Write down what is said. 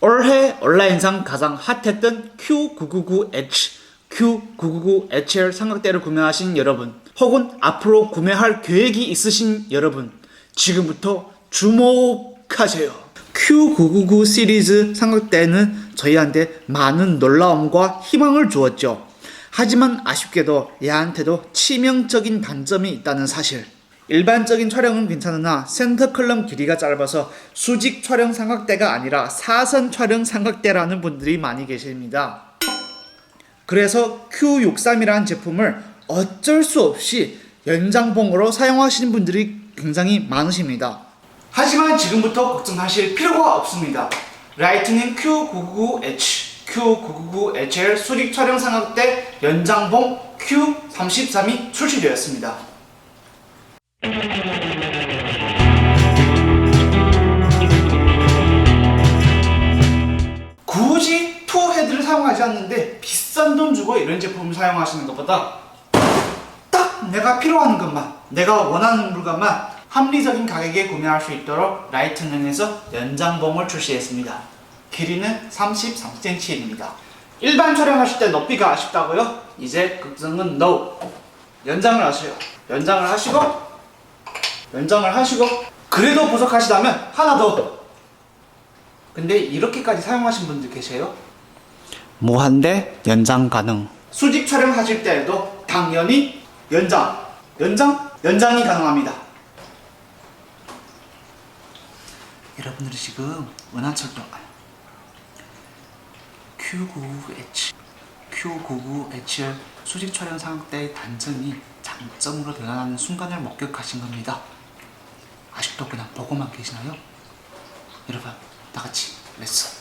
올해 온라인상 가장 핫했던 Q999H, Q999HL 삼각대를 구매하신 여러분, 혹은 앞으로 구매할 계획이 있으신 여러분, 지금부터 주목하세요. Q999 시리즈 삼각대는 저희한테 많은 놀라움과 희망을 주었죠. 하지만 아쉽게도 얘한테도 치명적인 단점이 있다는 사실. 일반적인 촬영은 괜찮으나 센터 클럼 길이가 짧아서 수직 촬영 삼각대가 아니라 사선 촬영 삼각대라는 분들이 많이 계십니다. 그래서 Q63이라는 제품을 어쩔 수 없이 연장봉으로 사용하시는 분들이 굉장히 많으십니다. 하지만 지금부터 걱정하실 필요가 없습니다. 라이트닝 Q999H, Q999HL 수직 촬영 삼각대 연장봉 Q33이 출시되었습니다. 굳이 투 헤드를 사용하지 않는데 비싼 돈 주고 이런 제품을 사용하시는 것보다 딱 내가 필요한 것만 내가 원하는 물건만 합리적인 가격에 구매할 수 있도록 라이트닝에서 연장봉을 출시했습니다. 길이는 33cm입니다. 일반 촬영하실 때 높이가 아쉽다고요? 이제 걱정은 NO. 연장을 하세요. 연장을 하시고 연장을 하시고 그래도 부족하시다면 하나 더 근데 이렇게까지 사용하신 분들 계세요? 무한대 연장 가능. 수직 촬영하실 때에도 당연히 연장, 연장, 연장이 가능합니다. 여러분들이 지금 은하철도 Q99H, Q99H의 수직 촬영 상대의 단점이 장점으로 드러나는 순간을 목격하신 겁니다. 아직도 그냥 보고만 계시나요? 여러분 다 같이 렛츠